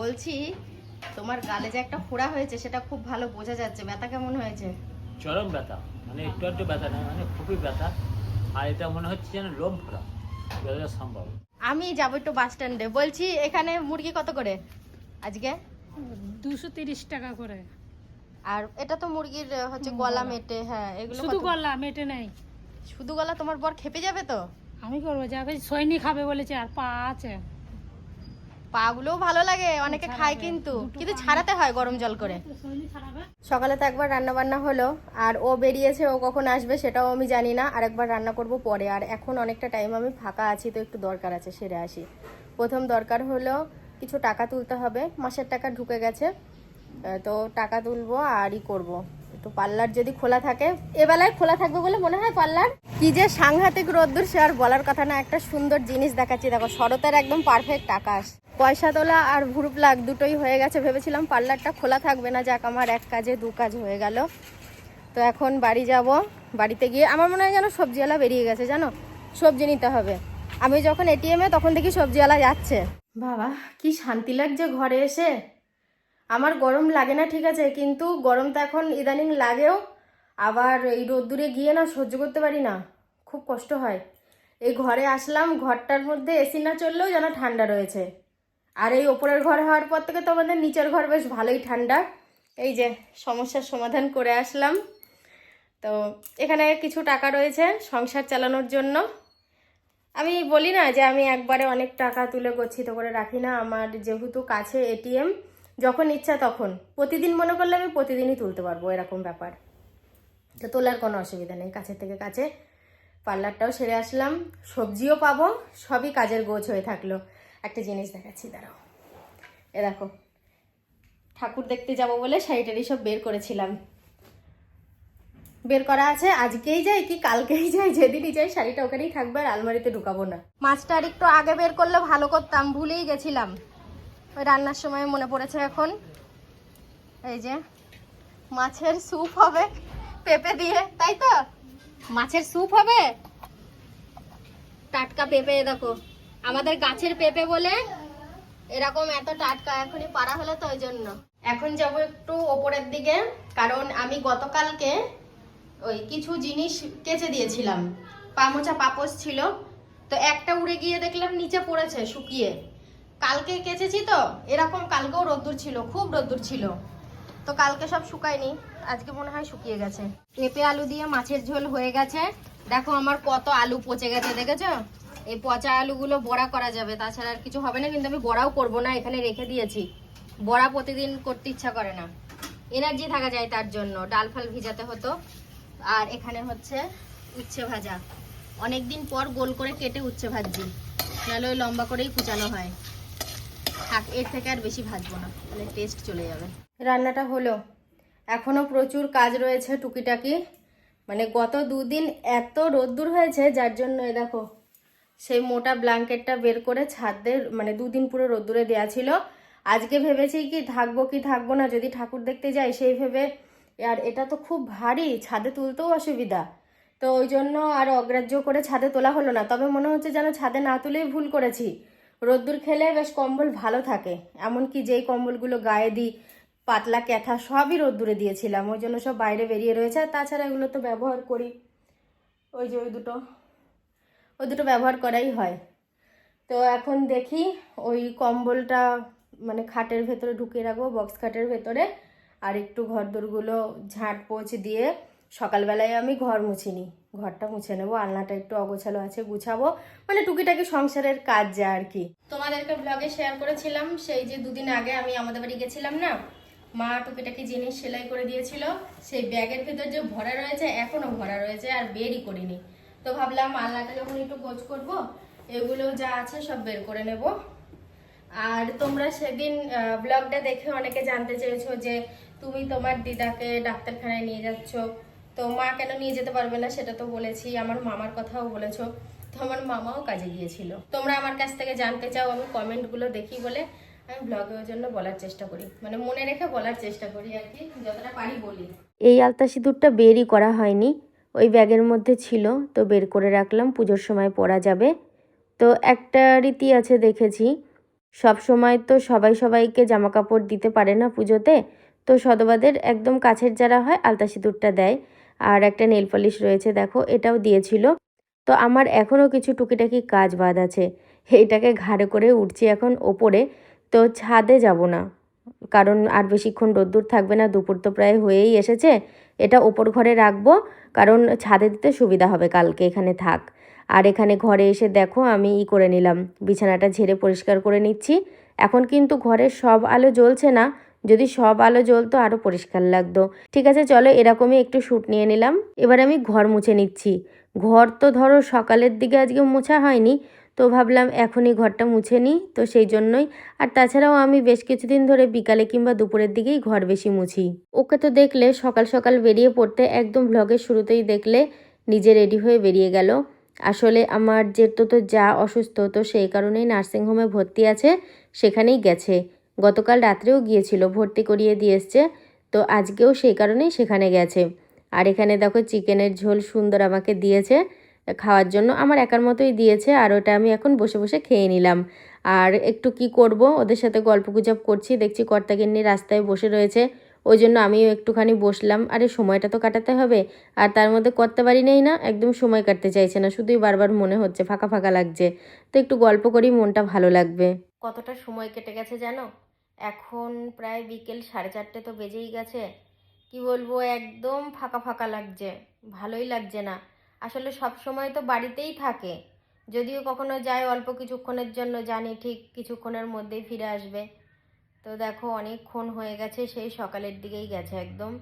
বলছি তোমার গালে যে একটা ফোড়া হয়েছে সেটা খুব ভালো বোঝা যাচ্ছে। ব্যথা কেমন হয়েছে? চরম ব্যথা। মানে একটু একটু ব্যথা নেই মানে খুবই ব্যথা। আর এটা মনে হচ্ছে যেন লোম ফোড়া যতটা সম্ভব। আমি যাব একটু বাস স্ট্যান্ডে। বলছি এখানে মুরগি কত করে আজকে? দুশো তিরিশ টাকা করে। আর এটা তো মুরগির হচ্ছে গলা মেটে হ্যাঁ এগুলো শুধু গলা মেটে নেই। শুধু গলা? তোমার বর খেপে যাবে তো? আমি করব যাবে সৈনি খাবে বলেছে আর পা আছে। পা গুলোও ভালো লাগে অনেকে খায় কিন্তু। কিন্তু ছাড়াতে হয় গরম জল করে। সকালে তো একবার রান্না বান্না হলো আর ও বেরিয়েছে ও কখন আসবে সেটাও আমি জানি না। আর একবার রান্না করব পরে আর এখন অনেকটা টাইম আমি ফাঁকা আছি তো একটু দরকার আছে সেরে আসি। প্রথম দরকার হলো কিছু টাকা তুলতে হবে মাসের টাকা ঢুকে গেছে। তো টাকা তুলবো আরই ই করব। একটু পার্লার যদি খোলা থাকে এবেলায় খোলা থাকবে বলে মনে হয় পার্লার? কি যে সাংঘাতিক রোদ্দুর সে আর বলার কথা না, একটা সুন্দর জিনিস দেখাচ্ছি। দেখো, শরতের একদম পারফেক্ট আকাশ। পয়সা তোলা আর ভুরুপ লাগ দুটোই হয়ে গেছে, ভেবেছিলাম পার্লারটা খোলা থাকবে না, যাক আমার এক কাজে দু কাজ হয়ে গেল। তো এখন বাড়ি যাব, বাড়িতে গিয়ে আমার মনে হয় যেন সবজিওয়ালা বেরিয়ে গেছে, জানো? সবজি নিতে হবে। আমি যখন এটিএমে তখন দেখি সবজিওয়ালা যাচ্ছে। বাবা, কি শান্তি লাগছে ঘরে এসে? আমার গরম লাগে না, ঠিক আছে, কিন্তু গরম তো এখন ইদানিং লাগেও। আবার এই রোদ্দুরে গিয়ে না সহ্য করতে পারি না। খুব কষ্ট হয়। এই ঘরে আসলাম, ঘরটার মধ্যে এসি না চললেও যেন ঠান্ডা রয়েছে। আর এই ওপরের ঘর হওয়ার পর থেকে তো আমাদের নিচের ঘর বেশ ভালোই ঠান্ডা। এই যে সমস্যার সমাধান করে আসলাম। তো এখানে কিছু টাকা রয়েছে সংসার চালানোর জন্য। আমি বলি না যে আমি একবারে অনেক টাকা তুলে গচ্ছিত করে রাখি না। আমার যেহেতু কাছে এটিএম যখন ইচ্ছা তখন। প্রতিদিন মনে করলে আমি প্রতিদিনই তুলতে পারব এরকম ব্যাপার। তো তোলার কোনো অসুবিধা নেই। কাছের থেকে কাছে পার্লারটাও সেরে আসলাম। সবজিও পাবো, সবই কাজের গোছ হয়ে থাকল। একটা জিনিস দেখাচ্ছি, দাঁড়াও। এ দেখো, ঠাকুর দেখতে যাব বলে শাড়িটারি সব বের করেছিলাম। বের করা আছে, আজকেই যাই কি কালকেই যাই যেদিনই যাই শাড়িটা ওখানেই থাকবে আর আলমারিতে ঢুকাবো না। মাছটা আর একটু আগে বের করলে ভালো করতাম, ভুলেই গেছিলাম। ওই রান্নার সময় মনে পড়েছে এখন। এই যে, মাছের স্যুপ হবে। পেঁপে দিয়ে, তাই তো? মাছের স্যুপ হবে? টাটকা পেঁপে দেখো, আমাদের গাছের পেঁপে বলে এরকম এত টাটকা, এখনই পারা হলো তো ওই জন্য। এখন যাব একটু ওপরের দিকে, কারণ আমি গতকালকে ওই কিছু জিনিস কেচে দিয়েছিলাম। পামোচা পাপোস ছিল, তো একটা উড়ে গিয়ে দেখলাম নিচে পড়েছে, শুকিয়ে। কালকে কেচেছি তো, এরকম কালকেও রোদ্দুর ছিল, খুব রোদ্দুর ছিল। তো কালকে সব শুকায়নি। আজকে মনে হয় শুকিয়ে গেছে। পেঁপে আলু দিয়ে মাছের ঝোল হয়ে গেছে। দেখো আমার কত আলু পচে গেছে, দেখেছ? এই পচা আলুগুলো বড়া করা যাবে, তাছাড়া আর কিছু হবে না, কিন্তু আমি বড়াও করব না, এখানে রেখে দিয়েছি। বড়া প্রতিদিন করতে ইচ্ছা করে না। এনার্জি থাকা যায় তার জন্য, ডাল ফাল ভিজাতে হতো। আর এখানে হচ্ছে উচ্ছে ভাজা। অনেকদিন পর গোল করে কেটে উচ্ছে ভাজছি। নাহলে ওই লম্বা করেই কুচানো হয়। থাক, এর থেকে আর বেশি ভাজবো না মানে টেস্ট চলে যাবে। রান্নাটা হলো। এখনও প্রচুর কাজ রয়েছে টুকিটাকি। মানে গত দুদিন এত রোদ্দুর হয়েছে, যার জন্য এ দেখো, সেই মোটা ব্ল্যাঙ্কেটটা বের করে ছাদে মানে দুদিন পুরো রোদ্দুরে দেওয়া ছিল। আজকে ভেবেছি কি, থাকব কি থাকব না, যদি ঠাকুর দেখতে যাই, সেই ভেবে, আর এটা তো খুব ভারী, ছাদে তুলতেও অসুবিধা। তো ওই জন্য আর অগ্রাহ্য করে ছাদে তোলা হলো না। তবে মনে হচ্ছে যেন ছাদে না তুলেই ভুল করেছি। রোদ্দুর খেলে বেশ কম্বল ভালো থাকে। এমনকি যেই কম্বলগুলো গায়ে দিই পাতলা ক্যাথা সবই রোদ্দুরে দিয়েছিলাম, ওই জন্য সব বাইরে বেরিয়ে রয়েছে। আর তাছাড়া এগুলো তো ব্যবহার করি। ওই যে ওই দুটো। ওই দুটো ব্যবহার করাই হয়। তো এখন দেখি ওই কম্বলটা মানে খাটের ভেতরে ঢুকিয়ে রাখব, বক্স খাটের ভেতরে। আর একটু ঘর ঘরদোরগুলো ঝাঁট পোছ দিয়ে সকালবেলায় আমি ঘর মুছিনি। ঘরটা মুছে নেব, আলনাটা একটু অগোছালো আছে, গুছাবো। মানে টুকিটাকি সংসারের কাজ যা আর কি। তোমাদেরকে ব্লগে শেয়ার করেছিলাম, সেই যে দুদিন আগে আমি আমাদের বাড়ি গেছিলাম না মা টুকিটাকি জিনিস সেলাই করে দিয়েছিল, সেই ব্যাগের ভেতর যে ভরা রয়েছে, এখনও ভরা রয়েছে আর বেরই করিনি। তো ভাবলাম আলনাটা যখন একটু গোছ করব, এগুলো যা আছে সব বের করে নেব। আর তোমরা সেদিন ব্লগটা দেখে অনেকে জানতে চেয়েছো যে তুমি তোমার দিদাকে ডাক্তারখানায় নিয়ে যাচ্ছ। তো মা কেন নিয়ে যেতে পারবে না সেটা তো বলেছি, আমার মামার কথাও বলেছ। তো আমার মামাও কাজে গিয়েছিল। তোমরা আমার কাছ থেকে জানতে চাও, আমি কমেন্টগুলো দেখি বলে। আমি জন্য বলার চেষ্টা করি। মানে মনে রেখে বলার চেষ্টা করি আর কি, যতটা পারি বলি। এই আলতা সিঁদুরটা বেরই করা হয়নি। ওই ব্যাগের মধ্যে ছিল, তো বের করে রাখলাম, পুজোর সময় পরা যাবে। তো একটা রীতি আছে দেখেছি, সব সময় তো সবাই সবাইকে জামা কাপড় দিতে পারে না পুজোতে, তো সদবাদের একদম কাছের যারা হয়, আলতা সিঁদুরটা দেয়। আর একটা নেল পলিশ রয়েছে, দেখো, এটাও দিয়েছিল। তো আমার এখনও কিছু টুকিটাকি কাজ বাদ আছে। এইটাকে ঘাড়ে করে উঠছি এখন ওপরে তো ছাদে যাব না। কারণ আর বেশিক্ষণ রোদ্দুর থাকবে না, দুপুর তো প্রায় হয়েই এসেছে। এটা ওপর ঘরে রাখব, কারণ ছাদে দিতে সুবিধা হবে কালকে, এখানে থাক। আর এখানে ঘরে এসে দেখো, আমি ই করে নিলাম, বিছানাটা ঝেড়ে পরিষ্কার করে নিচ্ছি। এখন কিন্তু ঘরের সব আলো জ্বলছে না, যদি সব আলো জ্বলতো আরও পরিষ্কার লাগতো। ঠিক আছে, চলো এরকমই একটু শ্যুট নিয়ে নিলাম। এবার আমি ঘর মুছে নিচ্ছি। ঘর তো ধরো সকালের দিকে আজকে মোছা হয়নি তো ভাবলাম এখনই ঘরটা মুছে নিই, তো সেই জন্যই। আর তাছাড়াও আমি বেশ কিছুদিন ধরে বিকালে কিংবা দুপুরের দিকেই ঘর বেশি মুছি। ওকে তো দেখলে, সকাল সকাল বেরিয়ে পড়তে একদম ভ্লগের শুরুতেই দেখলে নিজে রেডি হয়ে বেরিয়ে গেল। আসলে আমার যেহেতু তো যা অসুস্থ, তো সেই কারণেই নার্সিংহোমে ভর্তি আছে, সেখানেই গেছে। গতকাল রাত্রেও গিয়েছিল, ভর্তি করিয়ে দিয়ে এসছে, তো আজকেও সেই কারণেই সেখানে গেছে। আর এখানে দেখো চিকেনের ঝোল সুন্দর আমাকে দিয়েছে। খাওয়ার জন্য আমার একার মতোই দিয়েছে আর ওটা আমি এখন বসে বসে খেয়ে নিলাম। আর একটু কি করব? ওদের সাথে গল্প গুজব করছি, দেখছি কর্তাগিন্নি রাস্তায় বসে রয়েছে। ওই জন্য আমিও একটুখানি বসলাম। আরে সময়টা তো কাটাতে হবে। আর তার মধ্যে করতে পারি নেই না? একদম সময় কাটতে চাইছে না। শুধুই বারবার মনে হচ্ছে, ফাঁকা ফাঁকা লাগছে। তো একটু গল্প করি, মনটা ভালো লাগবে। কতটা সময় কেটে গেছে জানো? এখন প্রায় বিকেল সাড়ে চারটে তো বেজেই গেছে। কি বলব? একদম ফাঁকা ফাঁকা লাগছে। ভালোই লাগছে না। আসলে সব সময় তো বাড়িতেই থাকে। যদিও কখনো যায় অল্প কিছুক্ষণের জন্য, জানি ঠিক কিছুক্ষণের মধ্যেই ফিরে আসবে। তো দেখো, অনেকক্ষণ হয়ে গেছে, সেই সকালের দিকেই গেছে একদম।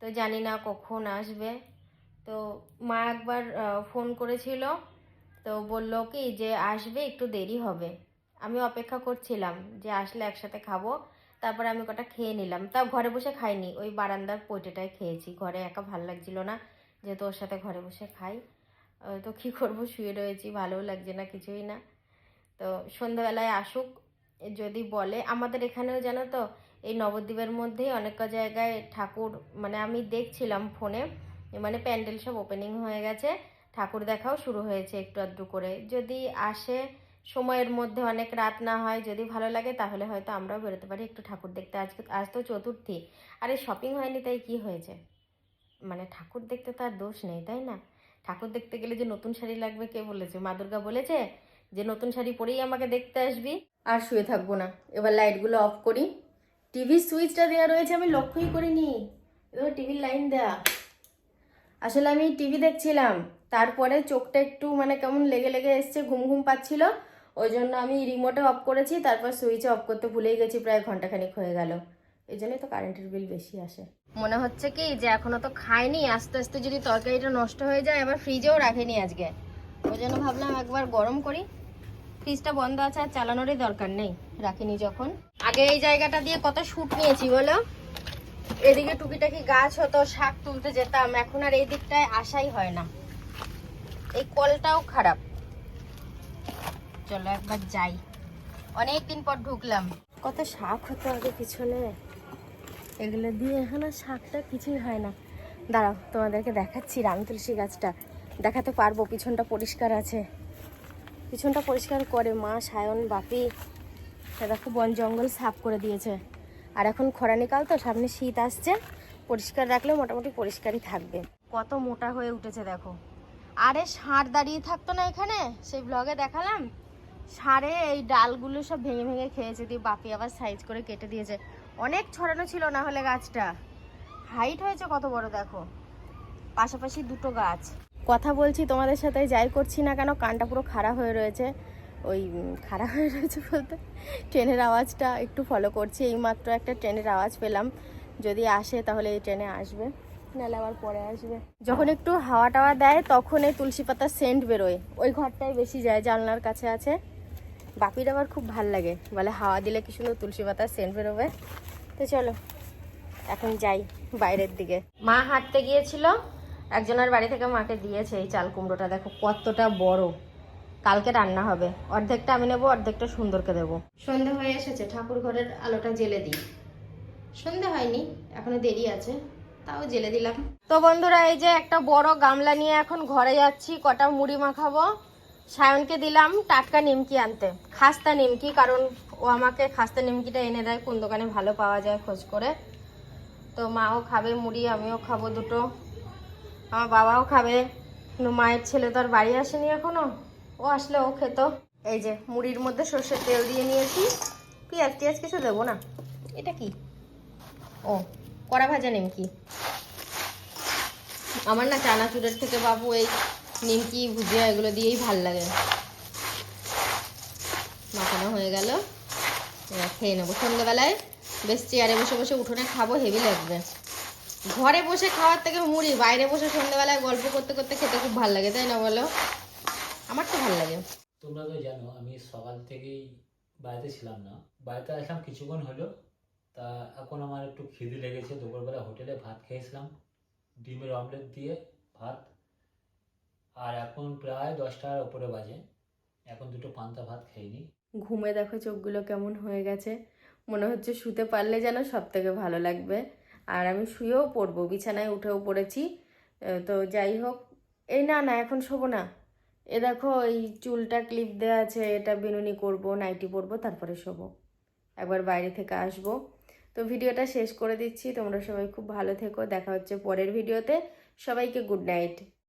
তো জানি না কখন আসবে। তো মা একবার ফোন করেছিল। তো বলল কি যে, আসবে, একটু দেরি হবে। আমি অপেক্ষা করছিলাম যে, আসলে একসাথে খাব। তারপরে আমি কটা খেয়ে নিলাম। তাও ঘরে বসে খাইনি, ওই বারান্দার পৈটেটাই খেয়েছি। ঘরে একা ভালো লাগছিল না। যেহেতু ওর সাথে ঘরে বসে খাই। তো কী করব? শুয়ে রয়েছি, ভালোও লাগছে না, কিছুই না। তো সন্ধ্যাবেলায় আসুক, যদি বলে। আমাদের এখানেও জানো তো, এই নবদ্বীপের মধ্যেই অনেক জায়গায় ঠাকুর মানে আমি দেখছিলাম ফোনে মানে প্যান্ডেল সব ওপেনিং হয়ে গেছে, ঠাকুর দেখাও শুরু হয়েছে একটু আধটু করে। যদি আসে, সময়ের মধ্যে অনেক রাত না হয়, যদি ভালো লাগে, তাহলে হয়তো আমরাও বেরোতে পারি একটু ঠাকুর দেখতে। আজকে, আজ তো চতুর্থী। আরে শপিং হয়নি, তাই কি হয়েছে? মানে ঠাকুর দেখতে তো আর দোষ নেই, তাই না? ঠাকুর দেখতে গেলে যে নতুন শাড়ি লাগবে কে বলেছে? মা দুর্গা বলেছে যে নতুন শাড়ি পরেই আমাকে দেখতে আসবি। আর শুয়ে থাকব না। এবার লাইটগুলো অফ করি। টিভির সুইচটা দেওয়া রয়েছে, আমি লক্ষ্যই করিনি। এবার টিভির লাইন দেয়া। আসলে আমি টিভি দেখছিলাম। তারপরে চোখটা একটু মানে কেমন লেগে লেগে এসছে, ঘুম ঘুম পাচ্ছিল। ওই জন্য আমি রিমোটে অফ করেছি, তারপর সুইচে অফ করতে ভুলেই গেছি, প্রায় ঘন্টাখানিক হয়ে গেল। এই জন্যই তো কারেন্টের বিল বেশি আসে। মনে হচ্ছে কি যে এখনও তো খাইনি, আস্তে আস্তে যদি তরকারিটা নষ্ট হয়ে যায়, আবার ফ্রিজেও রাখিনি আজকে। ওই জন্য ভাবলাম একবার গরম করি। ফ্রিজটা বন্ধ আছে, আর চালানোরই দরকার নেই, রাখিনি যখন। আগে এই জায়গাটা দিয়ে কত শুট নিয়েছি বলো? এদিকে টুকিটাকি গাছ হতো, শাক তুলতে যেতাম, এখন আর এই দিকটায় আসাই হয় না। এই কলটাও খারাপ। চলো একবার যাই। অনেক দিন পর ঢুকলাম। কত শাক হতো আগে পিছনে? এগুলো দিয়ে এখন শাকটা কিছুই হয় না। দাঁড়াও, তোমাদেরকে দেখাচ্ছি রাম তুলসী গাছটা। দেখাতে পারব, পিছনটা পরিষ্কার আছে। পিছনটা পরিষ্কার করে মা সায়ন বাপি দেখো বন জঙ্গল সাফ করে দিয়েছে। আর এখন খরানিকাল তো, সামনে শীত আসছে, পরিষ্কার রাখলেও মোটামুটি পরিষ্কারই থাকবে। কত মোটা হয়ে উঠেছে দেখো। আরে ষাঁড় দাঁড়িয়ে থাকতো না এখানে, সেই ব্লগে দেখালাম। ষাঁড়ে এই ডালগুলো সব ভেঙে ভেঙে খেয়েছে, দিয়ে বাপি আবার সাইজ করে কেটে দিয়েছে। অনেক ছড়ানো ছিল না হলে গাছটা। হাইট হয়েছে কত বড় দেখো? পাশাপাশি দুটো গাছ। কথা বলছি তোমাদের সাথে, যাই করছি না কেন, কানটা পুরো খাড়া হয়ে রয়েছে। ওই খাড়া হয়ে রয়েছে বলতে। ট্রেনের আওয়াজটা একটু ফলো করছি, এইমাত্র একটা ট্রেনের আওয়াজ পেলাম। যদি আসে তাহলে এই ট্রেনে আসবে, নাহলে আবার পরে আসবে। যখন একটু হাওয়া টাওয়া দেয়, তখন এই তুলসী পাতার সেন্ট বেরোয়। ওই ঘরটাই বেশি যায়, জানলার কাছে আছে। বাপির আবার খুব ভালো লাগে। বলে হাওয়া দিলে কি সুন্দর তুলসী পাতার সেন্ট বেরোবে? তো চলো এখন যাই বাইরের দিকে। মা হাঁটতে গিয়েছিল একজনের বাড়ি থেকে মাকে দিয়েছে এই চাল কুমড়োটা। দেখো কতটা বড়। কালকে রান্না হবে। অর্ধেকটা আমি নেব অর্ধেকটা সুন্দরকে দেবো। সন্ধে হয়ে এসেছে ঠাকুর ঘরের আলোটা জেলে দিই। সন্ধে হয়নি এখনও দেরি আছে তাও জেলে দিলাম। তো বন্ধুরা এই যে একটা বড় গামলা নিয়ে এখন ঘরে যাচ্ছি কটা মুড়ি মাখাবো। সায়নকে দিলাম টাটকা নিমকি আনতে। খাস্তা নিমকি, কারণ ও আমাকে খাস্তা নিমকিটা এনে দেয়, কোন দোকানে ভালো পাওয়া যায় খোঁজ করে। তো মাও খাবে মুড়ি, আমিও খাব দুটো। আমার বাবাও খাবে। মায়ের ছেলে তো আর বাড়ি আসেনি এখনও। ও আসলে ও খেত। এই যে মুড়ির মধ্যে সর্ষের তেল দিয়ে নিয়েছি। পেঁয়াজ টিয়াজ কিছু দেবো না। এটা কি? ও, কড়া ভাজা নিমকি। আমার না চানাচুরের থেকে বাবু এই নিমকি, ভুজিয়া, এগুলো দিয়েই ভালো লাগে। মাখানো হয়ে গেল। এবার খেয়ে নেব সন্ধ্যেবেলায়। বেশ চেয়ারে বসে বসে উঠোনে খাব, হেভি লাগবে। ঘরে বসে খাওয়ার থেকে মুড়ি, বাইরে বসে সন্ধ্যেবেলায় গল্প করতে করতে খেতে খুব ভালো লাগে, তাই না বলো? আমার তো ভালো লাগে। তোমরা তো জানো, আমি সকাল থেকেই বাড়িতে ছিলাম না। বাড়িতে আসলাম কিছুক্ষণ হলো। তা এখন আমার একটু খিদে লেগেছে। দুপুরবেলা হোটেলে ভাত খেয়েছিলাম। ডিমের অমলেট দিয়ে ভাত আর এখন প্রায় দশটার ওপরে বাজে। এখন দুটো পান্তা ভাত খেয়ে ঘুমে দেখো চোখগুলো কেমন হয়ে গেছে। মনে হচ্ছে শুতে পারলে যেন সব থেকে ভালো লাগবে। আর আমি শুয়েও পড়ব, বিছানায় উঠেও পড়েছি। তো যাই হোক এই না না, এখন শোবো না। এ দেখো, এই চুলটা ক্লিপ দেওয়া আছে, এটা বিনুনি করব, নাইটি পরবো, তারপরে শোবো। একবার বাইরে থেকে আসব। তো ভিডিওটা শেষ করে দিচ্ছি। তোমরা সবাই খুব ভালো থেকো। দেখা হচ্ছে পরের ভিডিওতে। সবাইকে গুড নাইট